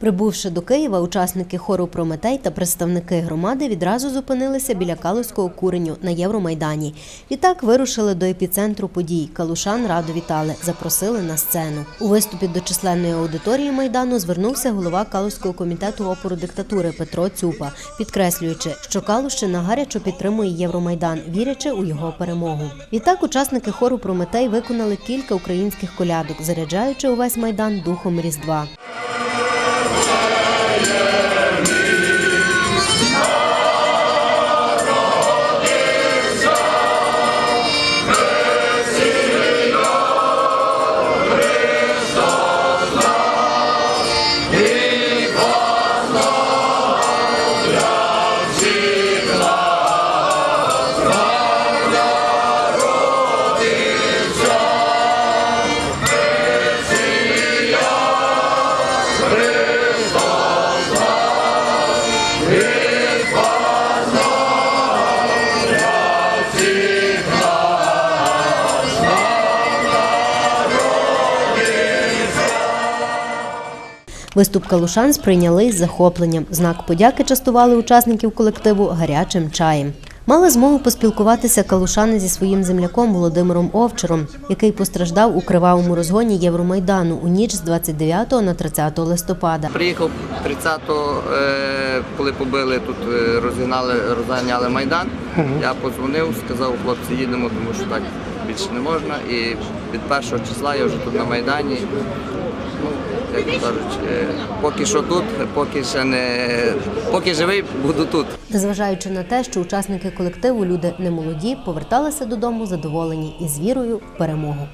Прибувши до Києва, учасники хору Прометей та представники громади відразу зупинилися біля Калузького куреню на Євромайдані. Відтак вирушили до епіцентру подій. Калушан радо вітали, запросили на сцену. У виступі до численної аудиторії майдану звернувся голова Калузького комітету опору диктатури Петро Цюпа, підкреслюючи, що Калущина гарячо підтримує Євромайдан, вірячи у його перемогу. Відтак учасники хору Прометей виконали кілька українських колядок, заряджаючи увесь майдан духом Різдва. Hallelujah. Виступ калушан сприйняли з захопленням. Знак подяки частували учасників колективу гарячим чаєм. Мали змогу поспілкуватися калушани зі своїм земляком Володимиром Овчаром, який постраждав у кривавому розгоні Євромайдану у ніч з 29 на 30 листопада. Приїхав 30-го, е, коли побили тут, е, розігнали, розганяли майдан. Я подзвонив, сказав, хлопці, їдемо, тому що так більше не можна. І від першого числа я вже тут на майдані. Ну, як кажуть, е, поки що тут, поки ще не поки живий, буду тут. Незважаючи на те, що учасники колективу люди не молоді, поверталися додому задоволені і з вірою в перемогу.